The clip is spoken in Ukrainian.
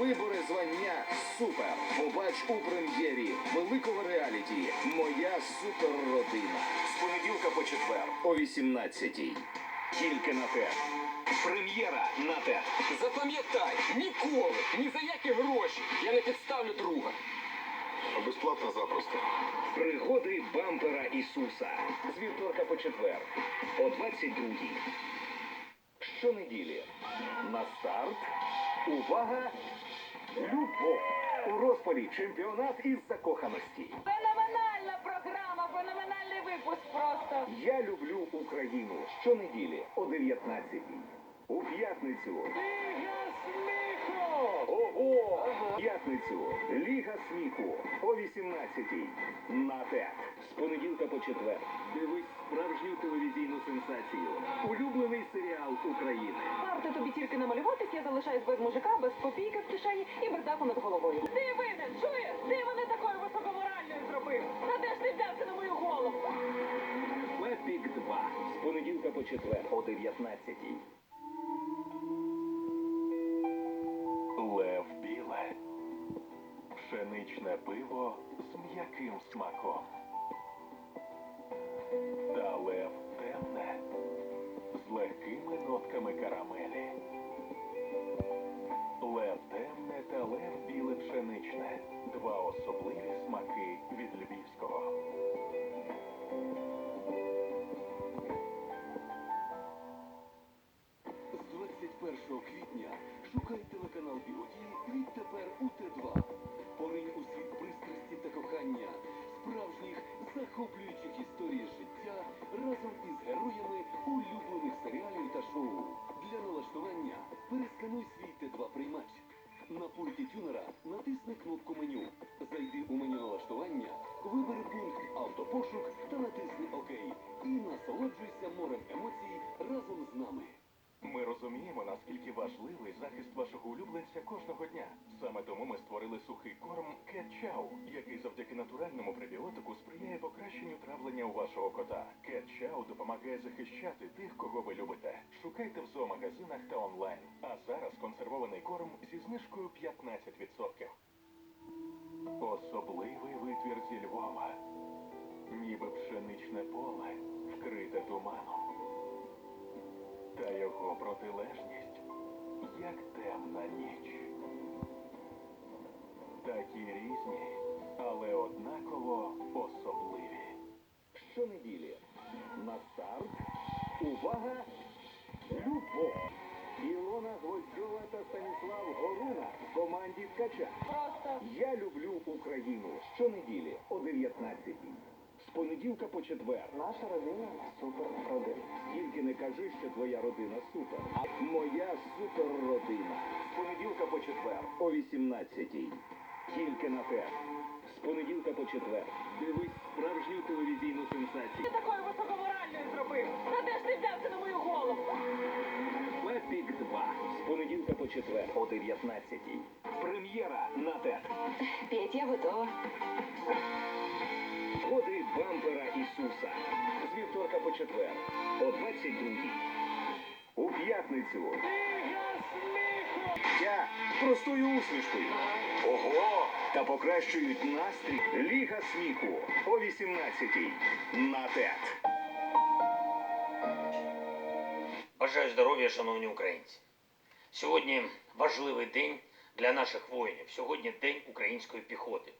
Вибори звання Супер. Побач у прем'єрі великого реаліті Моя суперродина. З понеділка по четвер о 18-й. Тільки на те. Прем'єра на те. Запам'ятай, ніколи, ні за які гроші я не підставлю друга. Безплатно запросто. Пригоди бампера Ісуса. З вівторка по четвер о 22-й. Щонеділі. На старт. Увага! Любов! У розпалі чемпіонат із закоханості. Феноменальна програма, феноменальний випуск просто. Я люблю Україну. Щонеділі о 19-й. У п'ятницю. Ліга сміху! Ого! П'ятницю. Ліга сміху о 18-й. На ТЕТ. З понеділка по четвер. Дивись телевізійну сенсацію. Улюблений серіал України. Варто тобі тільки намалюватись, я залишаюсь без мужика, без копійки в кишені і без даху над головою. Ти винен, чуєш? Ти мене такою високоморальною зробив. Та де ж ти взявся на мою голову? Пепік 2. З понеділка по четвер о 19-й. Лев біле. Пшеничне пиво з м'яким смаком. Два особливі смаки від львівського. З 21 квітня шукай телеканал Біоді відтепер у Т2. Поринь у світ пристрасті та кохання, справжніх захоплюючих історій життя разом із героями улюблених серіалів та шоу. Для налаштування перескануй свій Т2 приймач. На пульті тюнера натисни. Зайди у меню налаштування, вибери пункт автопошук та натисни ОК. І насолоджуйся морем емоцій разом з нами. Ми розуміємо, наскільки важливий захист вашого улюбленця кожного дня. Саме тому ми створили сухий корм Chow, який завдяки натуральному пребіотику сприяє покращенню травлення у вашого кота. Chow допомагає захищати тих, кого ви любите. Шукайте в зоомагазинах та онлайн. А зараз консервований корм зі знижкою 15%. Ніби пшеничне поле, вкрите туманом та його протилежність, як темна ніч. Такі різні, але однаково особливі. Щонеділі. На старт. Увага! Любов! Ілона Гвоздьова та Станіслав Горуна в команді Ткача. Просто Я люблю Україну. Щонеділі о 19-й. З понеділка по четвер. Наша родина супер родина. Тільки не кажи, що твоя родина супер. А моя супер родина. З понеділка по четвер о 18-й. Тільки на те. З понеділка по четвер. Дивись справжню телевізійну сенсацію. ти такою високоморальною зробив. Та де ж ти взявся на мою голову? Пепік 2. З понеділка по четвер о 19-й. Прем'єра на ТЕТ. Петя, то. Годи бампера Ісуса. З вівторка по четвер о 22-й. У п'ятницю. Я простою усмішкою. Ого! Та покращують настрій. Ліга сміху о 18-й. На ТЕТ. Бажаю здоров'я, шановні українці. Сьогодні важливий день для наших воїнів. Сьогодні день української піхоти.